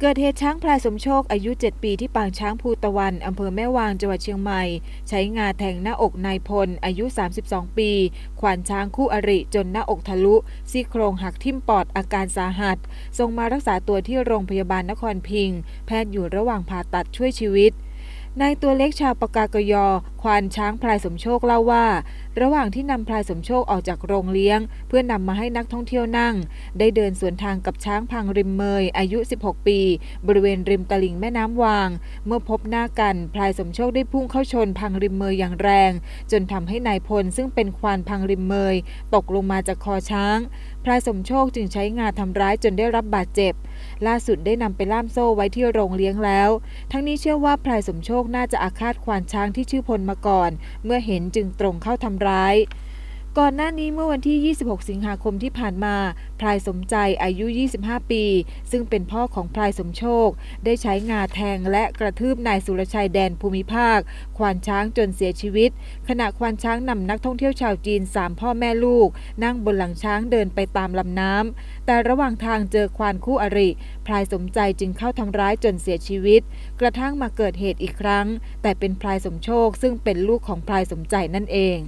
เกิดเหตุช้างพลายสมโชคอายุ 7 ปีที่ปางช้างภูตะวัน อำเภอแม่วางจังหวัดเชียงใหม่ ใช้งาแทงหน้าอกนายพล อายุ 32 ปี ขวานช้างคู่อริจนหน้าอกทะลุ ซี่โครงหักทิ่มปอดอาการสาหัสส่งมารักษาตัวที่โรงพยาบาลนครพิง แพทย์อยู่ระหว่างผ่าตัดช่วยชีวิต นายตัวเล็กชาวปากากยอ ควานช้างพลายสมโชคเล่าว่า ระหว่างที่นำพลายสมโชคออกจากโรงเลี้ยง เพื่อนำมาให้นักท่องเที่ยวนั่ง ได้เดินสวนทางกับช้างพังริมเมย อายุ 16 ปี บริเวณริมตลิ่งแม่น้ำวาง เมื่อพบหน้ากันพลายสมโชคได้พุ่งเข้าชนพังริมเมยอย่างแรง จนทำให้นายพลซึ่งเป็นควานพังริมเมย ตกลงมาจากคอช้าง พลายสมโชคจึงใช้งาทำร้ายจนได้รับบาดเจ็บ ล่าสุดได้นำไปล่ามโซ่ไว้ที่โรงเลี้ยงแล้ว ทั้งนี้เชื่อว่าพลายสมโชคน่าจะอาฆาตควานช้างที่ชื่อพลมาก่อน เมื่อเห็นจึงตรงเข้าทำร้าย ก่อนหน้านี้เมื่อวันที่ 26 สิงหาคมที่ผ่านมา พลายสมใจอายุ 25 ปี ซึ่งเป็นพ่อของพลายสมโชค ได้ใช้งาแทงและกระทืบนายสุรชัยแดนภูมิภาค ควานช้างจนเสียชีวิต ขณะควานช้างนำนักท่องเที่ยวชาวจีน 3 พ่อแม่ลูก นั่งบนหลังช้างเดินไปตามลำน้ำ แต่ระหว่างทางเจอควานคู่อริ พลายสมใจจึงเข้าทำร้ายจนเสียชีวิต กระทั่งมาเกิดเหตุอีกครั้ง แต่เป็นพลายสมโชคซึ่งเป็นลูกของพลายสมใจนั่นเอง